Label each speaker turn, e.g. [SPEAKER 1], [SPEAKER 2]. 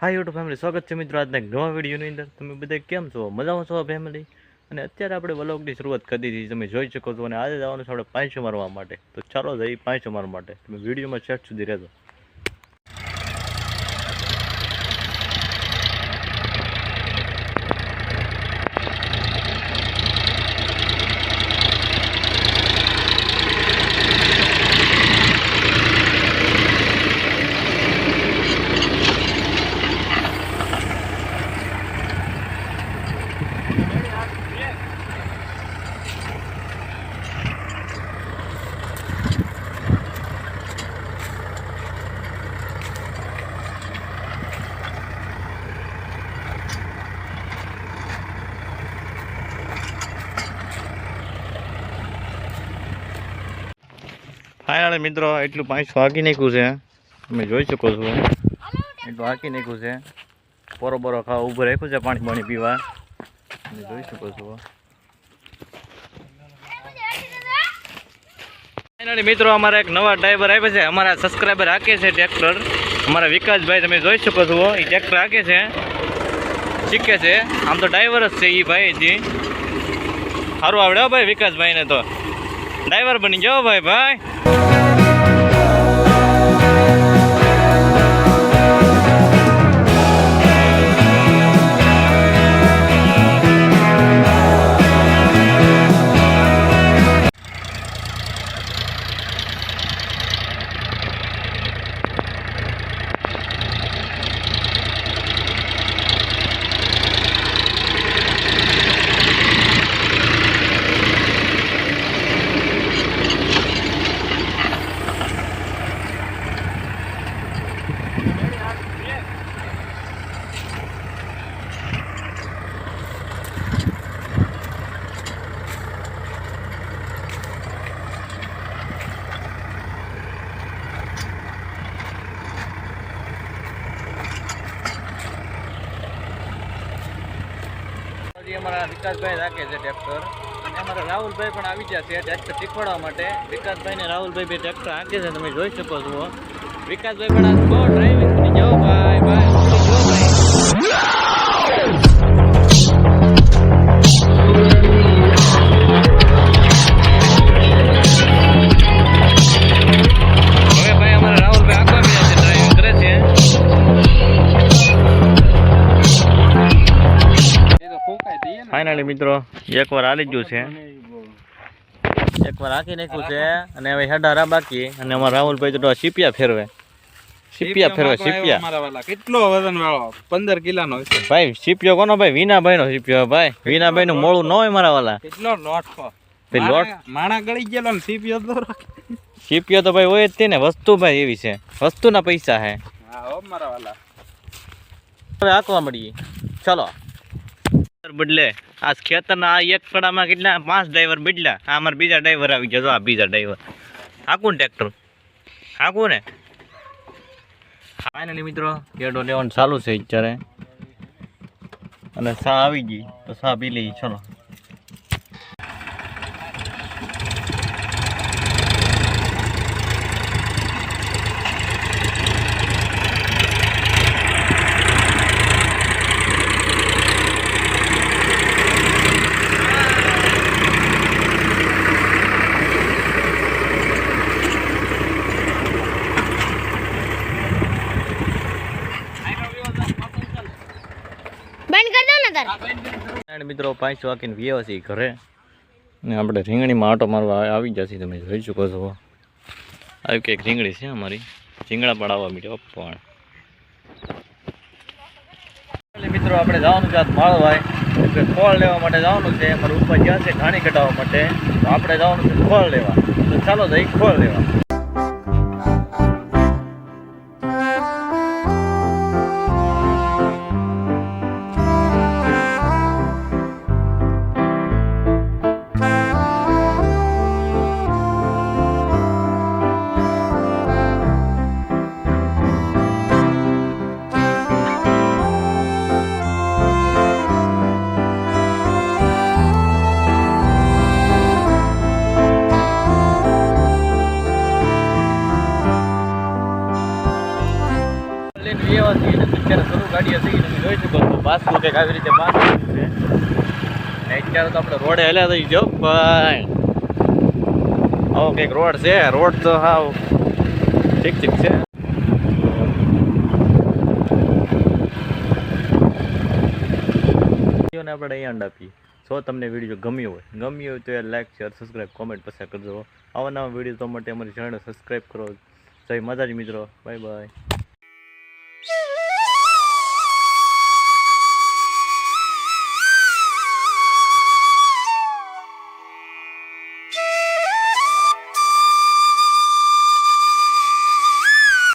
[SPEAKER 1] હા YouTube family સ્વાગત છે મિત્રો આજના નવા વિડીયોની અંદર. તમે બધા કેમ છો? મજામાં છો ફેમિલી અને અત્યારે આપણે વ્લોગની શરૂઆત કરી દીધી તમે જોઈ શકો છો. અને આજે જવાનું છે આપણે પાંચસો મારવા માટે. તો ચાલો જઈ પાંચસો મારવા માટે. તમે વિડીયોમાં ચેટ સુધી રહેજો. ફાઇનલ મિત્રો, એટલું પાંચસો વાગી નાખ્યું છે. તમે જોઈ શકો છો. એટલું હાકી નાખ્યું છે. પોરો બોરો ખાવા ઊભું રાખ્યું છે, પાણી પાણી પીવા. તમે જોઈ શકો છો. ફાઇનલી મિત્રો, અમારા એક નવા ડ્રાઈવર આવ્યા છે. અમારા સબસ્ક્રાઈબર હાકે છે ટ્રેક્ટર અમારા વિકાસભાઈ, તમે જોઈ શકો છો. એ ટ્રેક્ટર હાકે છે. શીખે છે. આમ તો ડ્રાઈવર જ છે એ ભાઈ જી સારું આવડે ભાઈ વિકાસભાઈને તો. ડ્રાઈવર બની જાઓ ભાઈ ભાઈ. Thank you. અમારા વિકાસભાઈ રાખે છે ટ્રેક્ટર. અને અમારા રાહુલભાઈ પણ આવી ગયા છે ટ્રેક્ટર શીખવાડવા માટે. વિકાસભાઈ ને રાહુલભાઈ બે ટ્રેક્ટર હાંકે છે, તમે જોઈ શકો છો. વિકાસભાઈ પણ આ બહુ ફાઇનલી મિત્રો એકવાર હાલી ગયું છે. એકવાર હાકી નાખ્યું છે અને હવે હેડારા બાકી. અને અમારા રાહુલભાઈ તો સીપિયા ફેરવે. સીપિયા ફેરવે સીપિયા
[SPEAKER 2] કેટલો વજન વાળો? પંદર કિલા નો
[SPEAKER 1] ભાઈ સીપિયો કોનો ભાઈ? વીનાભાઈ નો સીપિયો ભાઈ. વિનાભાઈ નું મોડું ન હોય મારા વાલા.
[SPEAKER 2] કેટલો લોટ? છો
[SPEAKER 1] ભાઈ લોટ
[SPEAKER 2] માણા- ગળી ગયેલો ને સીપિયો તો
[SPEAKER 1] સીપિયો તો ભાઈ હોય જ તે ને વસ્તુ ભાઈ એવી છે. વસ્તુના પૈસા હે.
[SPEAKER 2] હા હો મારા વાલા.
[SPEAKER 1] હવે હાંકવા મળીએ. ચલો. બદલે. આ ખેતરના આ એક કડામાં કેટલા? પાંચ ડ્રાઈવર બદલ્યા. આ અમારે બીજા ડ્રાઈવર આવી ગયા. જો આ બીજા ડ્રાઈવર હાકું ને ટ્રેક્ટર હાકું ને? ફાઇનલી મિત્રો કેડો લેવાનું ચાલુ છે અત્યારે. અને સા આવી ગઈ. તો સા પી લઈ ચલો
[SPEAKER 3] બંધ કર દો ને તાર
[SPEAKER 1] મિત્રો પાંચ વાગીને વ્યા છીએ ઘરે. ને આપણે રીંગણીમાં આટો મારવા આવી જશે તમે જોઈ શકો છો. આવી કંઈક રીંગણી છે અમારી. રીંગણા પણ આવવા મીઠો પણ. મિત્રો આપણે જવાનું છે માળવાય એટલે ફળ લેવા માટે જવાનું છે. અમારું ઉપર જ્યાં છે ઘાણી કટાવવા માટે. આપણે જવાનું છે ફળ લેવા. તો ચાલો જઈ ફળ લેવા. શરૂ ગાડીઓ થઈ તમે જોઈ શકો કંઈક આવી રીતે અત્યારે તો આપણે રોડે હેલ્યા થઈ જો ભાઈ. આવો કંઈક રોડ છે, રોડ તો હાવ ઠીક ઠીક છે. આપીએ. જો તમને વીડિયો ગમ્યો હોય, ગમ્યું હોય તો યાર લાઈક શેર સબસ્ક્રાઈબ કોમેન્ટ પસંદ કરજો. આવા નવા વીડિયો તો માટે અમારી ચેનલ સબસ્ક્રાઈબ કરો. જય માતાજી મિત્રો. Bye bye